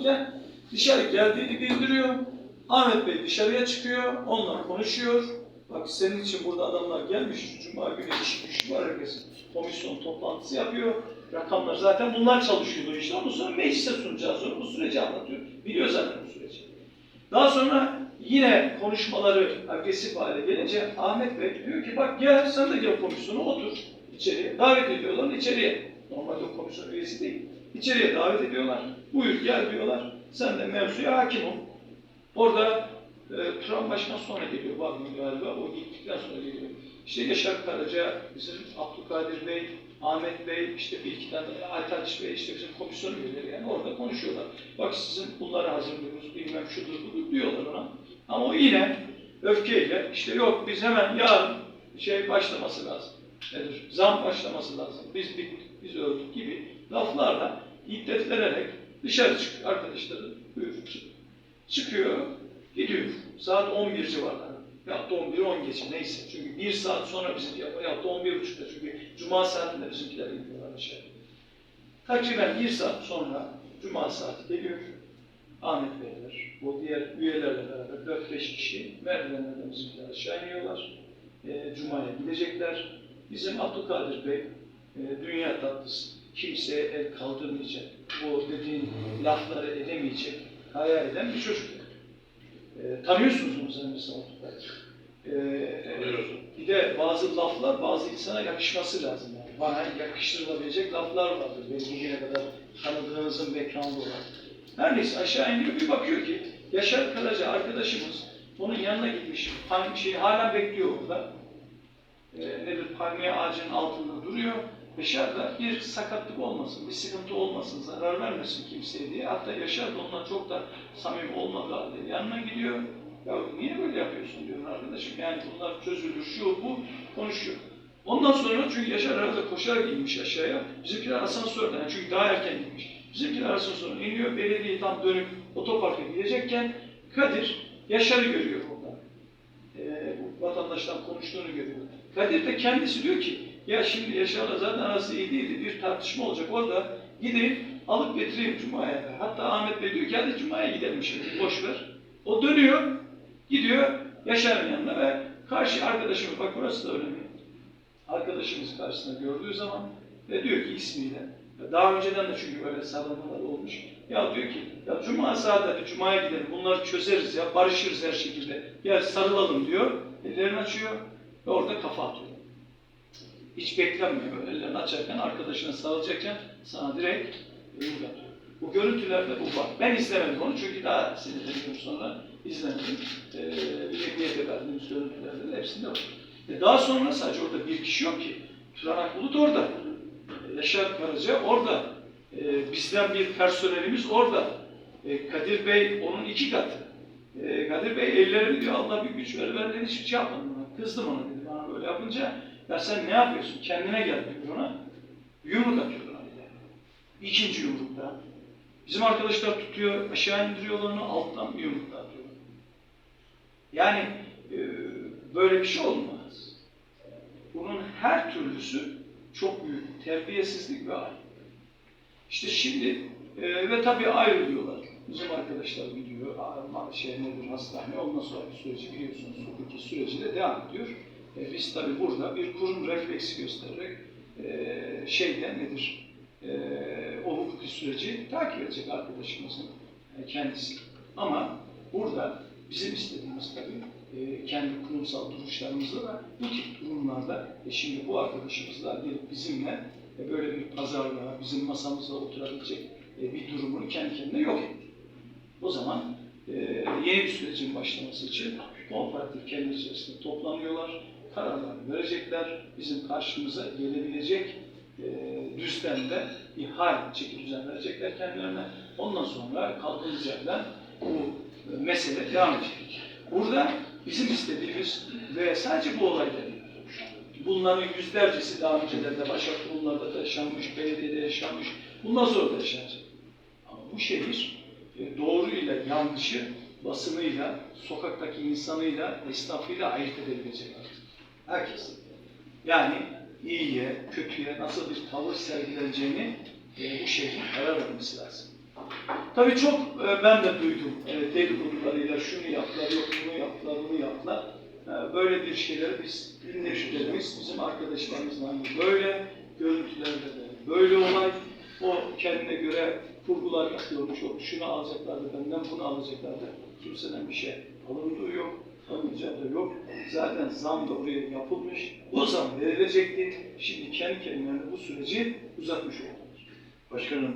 olurken dışarı geldiğini bildiriyor. Ahmet Bey dışarıya çıkıyor, onunla konuşuyor. Bak senin için burada adamlar gelmiş, Cuma günü işi gücü var herkesin. Komisyon toplantısı yapıyor. Rakamlar zaten bunlar çalışıyordu işte. Ondan sonra meclise sunacağız onu. Bu süreci anlatıyor. Biliyor zaten bu süreci. Daha sonra yine konuşmaları agresif hale gelince Ahmet Bey diyor ki bak gel sen de gel komisyona otur içeriye. Davet ediyorlar içeriye. Normalde o komisyon üyesi değil. İçeriye davet ediyorlar. Buyur gel diyorlar. Sen de mevzuya hakim ol. Orada e, Turan Başkan sonra geliyor Bagmi galiba. O gittikten sonra geliyor. İşte Yaşar Karaca, bizim Abdülkadir Bey, Ahmet Bey, işte bir iki tane Aytaç Bey, işte bizim komisyon üyeleri yani orada konuşuyorlar. Bak sizin bunları hazırlıyoruz, bilmem şudur budur diyorlar ona. Ama o yine öfkeyle işte yok biz hemen yarın şey başlaması lazım. Nedir? Zam başlaması lazım. Biz bittik, biz öldük gibi laflarla hiddetlenerek dışarı çıkıyor arkadaşları. Buyur. Çıkıyor, gidiyor. Saat 11 civarlarında. Ya da 11 10 geçe neyse. Çünkü bir saat sonra bizimki yapar. Ya da 11 buçukta çünkü cuma saatinde bizimkiler gidiyorlar aşağı. Takriben bir saat sonra cuma saati geliyor. Ahmet Beyler, bu diğer üyelerle beraber 4-5 kişi merdivenlerden bizimkiler aşağı iniyorlar. E, Cuma'ya gidecekler. Bizim Abdülkadir Bey, e, dünya tatlısı, kimseye el kaldırmayacak, bu dediğin lafları edemeyecek, hayal eden bir çocuk. E, tanıyorsunuz onu sen mesela. E, bir de bazı laflar bazı insana yakışması lazım. Yani. Bana yakıştırılabilecek laflar vardır. Benim bugüne kadar tanıdığınızın background'u olan. Her neyse aşağı iniyor bir bakıyor ki Yaşar Karaca arkadaşımız onun yanına gitmiş. Palm şey hala bekliyor orada. E, nedir palmiye ağacının altında duruyor. Dışarıda bir sakatlık olmasın, bir sıkıntı olmasın, zarar vermesin kimseye diye. Hatta Yaşar da onunla çok da samimi olmadığı halde yanına gidiyor. Ya niye böyle yapıyorsun diyor arkadaşım. Yani bunlar çözülür, şu bu konuşuyor. Ondan sonra çünkü Yaşar arada koşarak inmiş aşağıya. Bizimkiler asansörden, yani çünkü daha erken inmiş. Bizimkiler asansörden iniyor, belediye tam dönüp otoparka gidecekken Kadir Yaşar'ı görüyor orada. Ee, bu vatandaştan konuştuğunu görüyor. Kadir de kendisi diyor ki, ya şimdi Yaşar'la zaten arası iyi değildi, bir tartışma olacak orada. Gideyim, alıp getireyim Cuma'ya. Hatta Ahmet Bey diyor ki, hadi Cuma'ya gidelim şimdi, boş ver. O dönüyor, gidiyor Yaşar'ın yanına ve karşı arkadaşımız, bak burası da önemli. Arkadaşımız karşısında gördüğü zaman ve diyor ki ismiyle, daha önceden de çünkü böyle sarılmalar olmuş. Ya diyor ki, ya Cuma saat hadi Cuma'ya gidelim, bunları çözeriz ya, barışırız her şekilde. Gel sarılalım diyor, ellerini açıyor ve orada kafa atıyor. Hiç beklenmiyor ellerini açarken, arkadaşına sarılacakken sana direkt atıyor. Bu görüntülerde bu var. Ben izlemedim onu çünkü daha sinirlendim sonra izlemedim. Ee, emniyete verdiğimiz görüntülerde de hepsinde var. E daha sonra sadece orada bir kişi yok ki. Turanak Bulut orada. E, Yaşar Karaca orada. E, bizden bir personelimiz orada. E, Kadir Bey onun iki katı. E, Kadir Bey ellerimi diyor Allah bir güç ver. Ben de hiçbir şey yapmadım ona. Kızdım ona dedi bana böyle yapınca. Ya sen ne yapıyorsun? Kendine gel diyor ona. Yumruk atıyor ona bir de. İkinci yumrukta. Bizim arkadaşlar tutuyor, aşağı indiriyorlar onu, alttan bir yumruk daha atıyor. Yani e, böyle bir şey olmaz. Bunun her türlüsü çok büyük terbiyesizlik ve ayıp. İşte şimdi e, ve tabii ayrılıyorlar. Bizim arkadaşlar gidiyor, şey nedir, hastane, ondan sonra bir süreci biliyorsunuz, hukuki süreci de devam ediyor. E, biz tabii burada bir kurum refleksi göstererek e, şeyde nedir, e, o hukuki süreci takip edecek arkadaşımızın e, kendisi. Ama burada bizim istediğimiz tabii e, kendi kurumsal duruşlarımızda da bu tip durumlarda e, şimdi bu arkadaşımızla gelip bizimle e, böyle bir pazarlığa, bizim masamıza oturabilecek e, bir durumunu kendi kendine yok etti. O zaman e, yeni bir sürecin başlaması için komparatif kendi içerisinde toplanıyorlar, kararlarını verecekler, bizim karşımıza gelebilecek e, düzlemde bir hal, çeki düzen verecekler kendilerine. Ondan sonra kaldığımız yerden bu e, mesele devam edecek. Burada bizim istediğimiz ve sadece bu olayda değil, bunların yüzlercesi daha önceden de başka kurumlarda da yaşanmış, belediyede yaşanmış, bundan sonra da yaşanacak. Ama bu şehir e, doğruyla yanlışı, basınıyla, sokaktaki insanıyla, esnafıyla ayırt edebilecek artık. Herkes. Yani iyiye, kötüye nasıl bir tavır sergileneceğini e, bu şehrin karar vermesi lazım. Tabii çok e, ben de duydum e, dedikodularıyla şunu yaptılar, yok bunu yaptılar, bunu yaptılar. E, böyle bir şeyleri biz dinleyicilerimiz, bizim arkadaşlarımızla böyle, görüntülerde de böyle olay. O kendine göre kurgular yapıyormuş, o şunu alacaklardı benden, bunu alacaklardı. Kimseden bir şey alındığı yok, alınacağı da yok. Zaten zam da oraya yapılmış, o zam verilecekti. Şimdi kendi kendilerine bu süreci uzatmış oldular. Başkanım,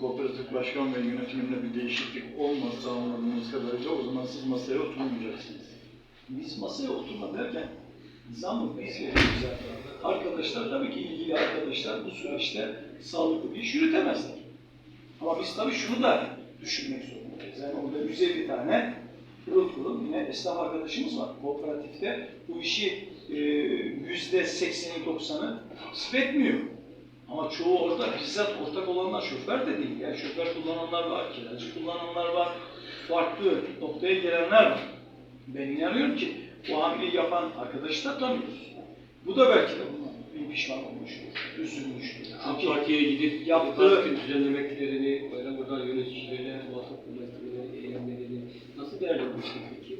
kooperatif başkan ve yönetiminde bir değişiklik olmazsa anladığımız kadarıyla o zaman siz masaya oturmayacaksınız. Biz masaya oturma derken zamı biz veriyoruz zaten. Arkadaşlar tabii ki ilgili arkadaşlar bu süreçte sağlıklı bir iş yürütemezler. Ama biz tabii şunu da düşünmek zorundayız. Yani orada 150 tane pırıl pırıl yine esnaf arkadaşımız var kooperatifte. Bu işi e, yüzde 80'i 90'ı tasvip etmiyor. Ama çoğu orada bizzat ortak olanlar şoför de değil. Yani şoför kullananlar var, kiracı kullananlar var, farklı noktaya gelenler var. Ben inanıyorum ki bu hamleyi yapan arkadaşı da tanıyoruz. Bu da belki de bir pişman olmuştur, üzülmüştür. Parti'ye gidip Yaptığı- düzenlemeklerini, böyle burada yöneticilerle muhatap olmakları, eylemlerini nasıl değerlendirirsin peki?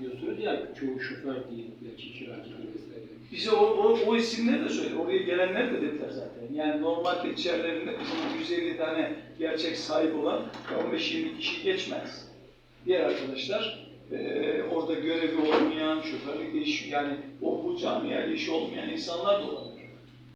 Diyorsunuz ya çoğu şoför değil, belki kiracı değil vesaire. bize o, o, o isimleri de söyle, oraya gelenler de dediler zaten. Yani normalde içerilerinde bizim 150 tane gerçek sahip olan 15-20 kişi geçmez. Diğer arkadaşlar eee orada görevi olmayan, şoförlük işi yani o bu camiye işi olmayan insanlar da olabilir.